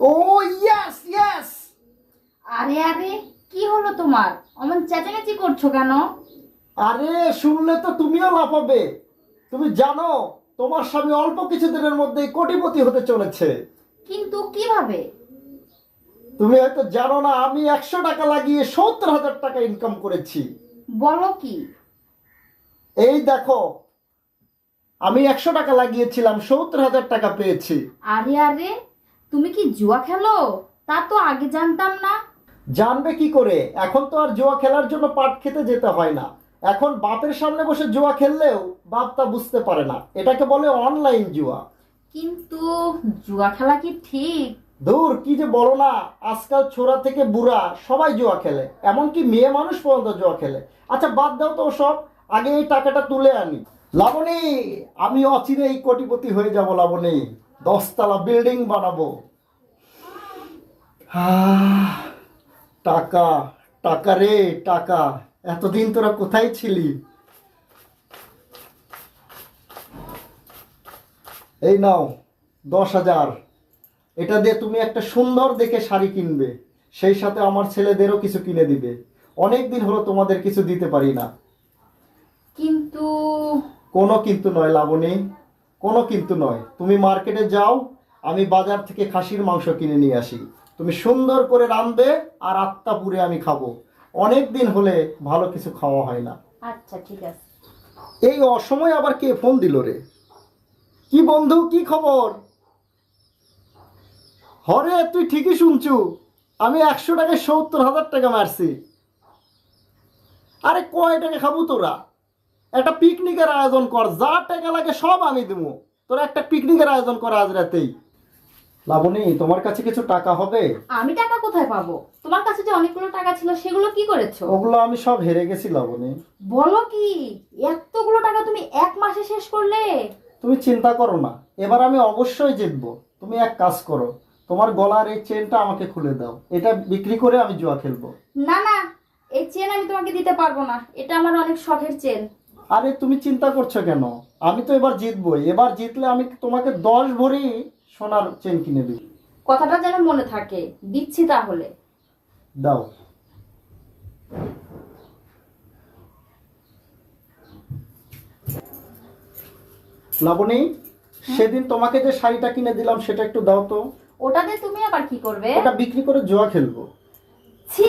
ও yes yes আরে আরে কি হলো তোমার? অমন চেঁচামেচি করছ কেন? আরে শুনলে তো তুমিও লাফাবে। তুমি জানো তোমার স্বামী অল্প কিছুদিনের মধ্যেই কোটিপতি হতে চলেছে। কিন্তু কীভাবে? তুমি হয়তো জানো না আমি একশো টাকা লাগিয়ে সত্তর হাজার টাকা ইনকাম করেছি। বলো কি? এই দেখো আমি একশো টাকা লাগিয়েছিলাম সত্তর হাজার টাকা পেয়েছি। আরে আরে তুমি কি জুয়া খেলো? তা তো আগে জানতাম না। জানবে কি করে? এখন তো আর জুয়া খেলার জন্য পাট খেতে যেতে হয় না। এখন বাপের সামনে বসে জুয়া খেললেও বাপ তা বুঝতে পারে না। এটাকে বলে অনলাইন জুয়া। কিন্তু জুয়া খেলা কি ঠিক? দূর কি যে বলো না। আজকাল ছোড়া থেকে বুড়া সবাই জুয়া খেলে। এমনকি মেয়ে মানুষ পর্যন্ত জুয়া খেলে। আচ্ছা বাদ দাও তো সব আগে এই টাকাটা তুলে আনি। লাবণী আমি অচিরেই কোটিপতি হয়ে যাব লাবণী। দশতলা বিল্ডিং বানাবো। টাকা টাকা রে টাকা। এতদিন তোরা কোথায় ছিলি? এই নাও দশ হাজার এটা দিয়ে তুমি একটা সুন্দর দেখে শাড়ি কিনবে। সেই সাথে আমার ছেলেদেরও কিছু কিনে দিবে। অনেক দিন হলো তোমাদের কিছু দিতে পারি না। কিন্তু কোনো কিন্তু নয় লাবণী। কোনো কিন্তু নয়। তুমি মার্কেটে যাও আমি বাজার থেকে খাসির মাংস কিনে নিয়ে আসি। তুমি সুন্দর করে রাঁধবে আর আত্মা পুরে আমি খাব। অনেক দিন হলে ভালো কিছু খাওয়া হয় না। আচ্ছা ঠিক আছে। এই অসময় আবার কে ফোন দিল রে? কি বন্ধু কি খবর? হরে তুই ঠিকই শুনছু। আমি একশো টাকায় সত্তর হাজার টাকা মারছি। আরে কয় টাকা খাব তোরা? একটা পিকনিকের আয়োজন কর যা টাকা লাগে সব আমি দেবো। তোরা একটা পিকনিকের আয়োজন কর আজ রাতেই। লাবণী তোমার কাছে কিছু টাকা হবে? আমি টাকা কোথায় পাবো? তোমার কাছে যে অনেকগুলো টাকা ছিল সেগুলো কি করেছ? ওগুলো আমি সব হেরে গেছি লাবণী। বলো কি? এতগুলো টাকা তুমি এক মাসে শেষ করলে? তুমি চিন্তা করো না এবার আমি অবশ্যই জিতবো। তুমি এক কাজ করো তোমার গলার এই চেনটা আমাকে খুলে দাও। এটা বিক্রি করে আমি জুয়া খেলব। না না এই চেন আমি তোমাকে দিতে পারব না। এটা আমার অনেক শখের চেন। আরে তুমি চিন্তা করছ কেন? আমি তো এবার জিতবই। এবার জিতলে আমি তোমাকে দশ ভরি সোনার চেন কিনে দিই কথাটা যেন মনে থাকে। দিচ্ছি তাহলে। দাও। লাবণী সেদিন তোমাকে যে শাড়িটা কিনে দিলাম সেটা একটু দাও তো। ওটাতে তুমি আবার কি করবে? ওটা বিক্রি করে জুয়া খেলব। ছি!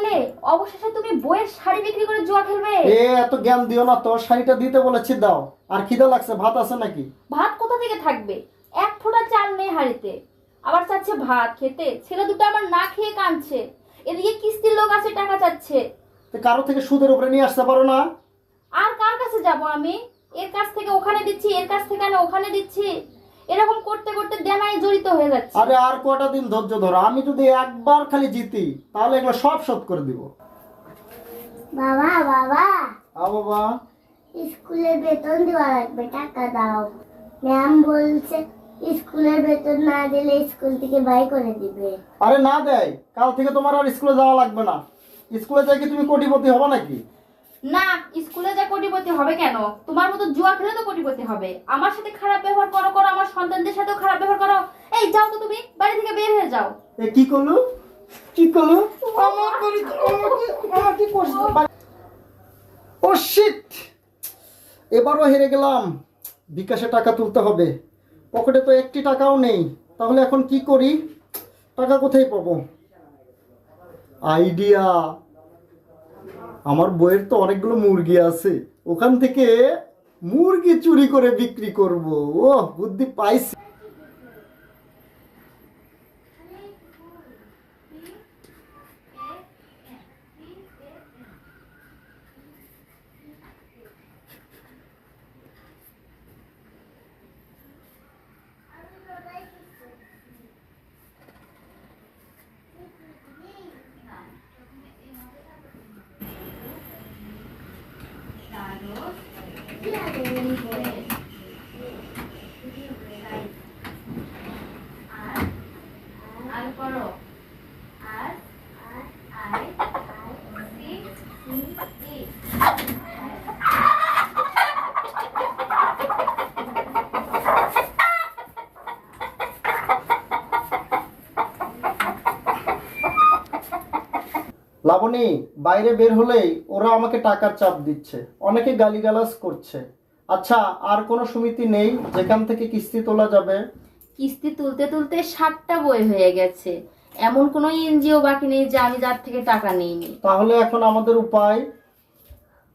পারলে অবশেষে তুমি বইয়ের শাড়ি বিক্রি করে জুয়া খেলবে। এ এত জ্ঞান দিও না তো শাড়িটা দিতে বলেছি দাও। আর খিদা লাগছে ভাত আছে নাকি? ভাত কোথা থেকে থাকবে? এক ফোঁটা চাল নেই হাড়িতে। আবার চাচ্ছে ভাত খেতে ছেলে দুটো আমার না খেয়ে কাঁদছে। এদিকে কিস্তির লোক আছে টাকা চাচ্ছে। তো কারও থেকে সুদের উপরে নিয়ে আসতে পারো না? আর কার কাছে যাব আমি? এর কাছ থেকে ওখানে দিচ্ছি এর কাছ থেকে আমি ওখানে দিচ্ছি। এরকম করতে করতে দেনায় জড়িত হয়ে যাচ্ছে। আরে আর কটা দিন ধৈর্য ধরো? আমি যদি একবার খালি জিতি তাহলে এগুলো সব শোধ করে দিব। বাবা বাবা। আ বাবা। স্কুলের বেতন দেওয়া লাগবে টাকা দাও। ম্যাম বলছে স্কুলের বেতন না দিলে স্কুল থেকে বাই করে দিবে। আরে না দেয় কাল থেকে তোমার আর স্কুলে যাওয়া লাগবে না। স্কুলে যাই কি তুমি কোটিপতি হবে নাকি? না স্কুলে যা কোটিপতি হবে কেন? তোমার মতো জুয়া খেলে তো কোটিপতি হবে। আমার সাথে খারাপ ব্যবহার করো করো আমার সন্তানদের সাথেও খারাপ ব্যবহার করো। এই যাও তো তুমি বাড়ি থেকে বের হয়ে যাও। এ কি করল? কি করল? আমার বাড়ি আমাকে আমার কি করছ? ও শিট এবারও হেরে গেলাম। বিকাশে টাকা তুলতে হবে। পকেটে তো একটি টাকাও নেই। তাহলে এখন কি করি? টাকা কোথায় পাবো? আইডিয়া! আমার বইয়ের তো অনেকগুলো মুরগি আছে। ওখান থেকে মুরগি চুরি করে বিক্রি করব। ও বুদ্ধি পাইছি। আর লাবণী বাইরে বের হলেই ওরা আমাকে টাকার চাপ দিচ্ছে। অনেকে গালিগালাজ করছে। আচ্ছা আর কোনো সমিতি নেই যেখান থেকে কিস্তি তোলা যাবে? কিস্তি তুলতে তুলতে ষাটটা বই হয়ে গেছে। এমন কোনো এনজিও বাকি নেই যে আমি যার থেকে টাকা নিইনি। তাহলে এখন আমাদের উপায়?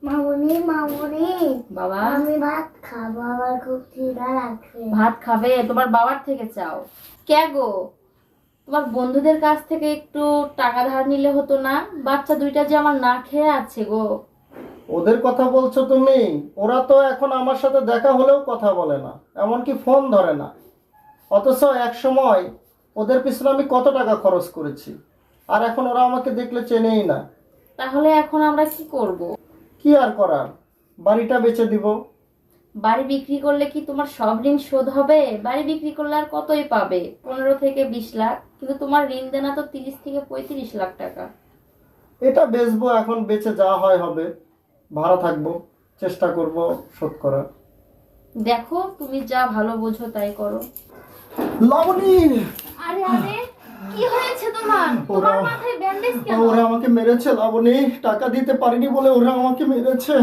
মামুনি মামুনি বাবা। আমি ভাত খাব আমার খুব খিদা লাগছে। ভাত খাবে? তোমার বাবার থেকে চাও। কে গো? তোমার বন্ধুদের কাছ থেকে একটু টাকা ধার নিলে হতো না? বাচ্চা দুইটা যে আমার না খেয়ে আছে গো। ওদের কথা বলছো তুমি? ওরা তো এখন আমার সাথে দেখা হলেও কথা বলে না এমনকি ফোন ধরে না। অথচ এক সময় ওদের পিছনে আমি কত টাকা খরচ করেছি আর এখন ওরা আমাকে দেখলে চেনেই না। তাহলে এখন আমরা কি করব। কি আর করার? বাড়িটা বেচে দিব। বাড়ি বিক্রি করলে কি তোমার সব ঋণ শোধ হবে? বাড়ি বিক্রি করলে আর কতই পাবে? পনেরো থেকে বিশ লাখ কিন্তু তোমার ঋণ দেনা তো তিরিশ থেকে পঁয়ত্রিশ লাখ টাকা। এটা বেচবো এখন বেচে যা হয় হবে। ভাড়া থাকব চেষ্টা করব শোধ করার। দেখো তুমি যা ভালো বোঝো তাই করো। লবণী! আরে আরে কি হয়েছে তোমার? তোমার মাথায় ব্যান্ডেজ কেন? ওরা আমাকে মেরেছে লাবণী। টাকা দিতে পারিনি বলে ওরা আমাকে মেরেছে।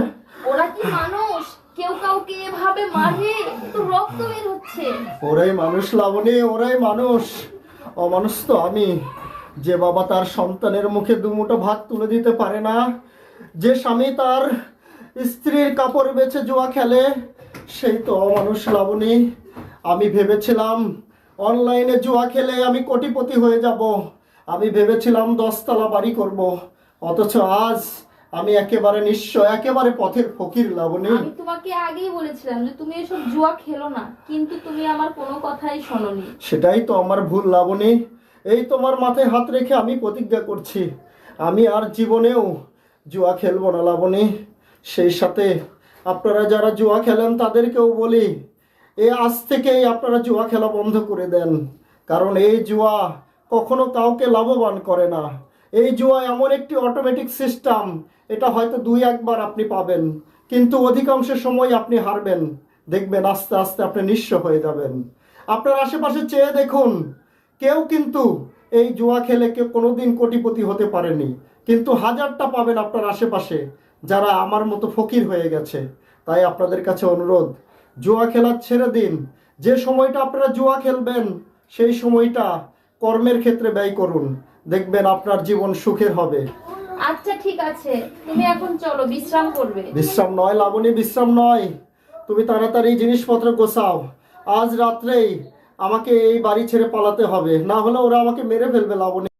ওরা কি মানুষ? কেউ কাউকে এভাবে মারে তো রক্ত বের হচ্ছে। ওরাই মানুষ লাবণী, ওরাই মানুষ। অমানুষ তো আমি। যে বাবা তার সন্তানের মুখে দুমুঠো ভাত তুলে দিতে পারে না, যে স্বামী তার স্ত্রীর কাপড় বেচে জুয়া খেলে, সেই তো অমানুষ লাবণী। আমি ভেবেছিলাম অনলাইনে জুয়া খেলে আমি কোটিপতি হয়ে যাব। আমি ভেবেছিলাম দশতলা বাড়ি করব। অথচ আজ আমি একেবারে নিঃস্ব একেবারে পথের ফকির লাবণী আমি তোমাকে আগেই বলেছিলাম যে তুমি এসব জুয়া খেলো না কিন্তু তুমি আমার কোনো কথাই শোনোনি। সেটাই তো আমার ভুল লাবণী এই তোমার মাথায় হাত রেখে আমি প্রতিজ্ঞা করছি। আমি আর জীবনেও জুয়া খেলব না লাবণী সেই সাথে আপনারা যারা জুয়া খেলেন তাদেরকেও বলি এ আজ থেকেই আপনারা জুয়া খেলা বন্ধ করে দেন। কারণ এই জুয়া কখনো কাউকে লাভবান করে না। এই জুয়া এমন একটি অটোমেটিক সিস্টেম এটা হয়তো দুই একবার আপনি পাবেন, কিন্তু অধিকাংশ সময় আপনি হারবেন। দেখবেন আস্তে আস্তে আপনি নিঃস্ব হয়ে যাবেন। আপনার আশেপাশে চেয়ে দেখুন, কেউ কিন্তু এই জুয়া খেলে কেউ কোনোদিন কোটিপতি হতে পারেনি, কিন্তু হাজারটা পাবেন আপনার আশেপাশে, যারা আমার মতো ফকির হয়ে গেছে। তাই আপনাদের কাছে অনুরোধ, জুয়া খেলা ছেড়ে দিন। যে সময়টা আপনারা জুয়া খেলবেন, সেই সময়টা কর্মের ক্ষেত্রে ব্যয় করুন। দেখবেন আপনার জীবন সুখের হবে। আচ্ছা ঠিক আছে। তুমি এখন চলো বিশ্রাম করবে। বিশ্রাম নয় লাবণী বিশ্রাম নয়। তুমি তাড়াতাড়ি জিনিসপত্র গোছাও। আজ রাত্রেই আমাকে এই বাড়ি ছেড়ে পালাতে হবে। না হলে ওরা আমাকে মেরে ফেলবে লাবণী।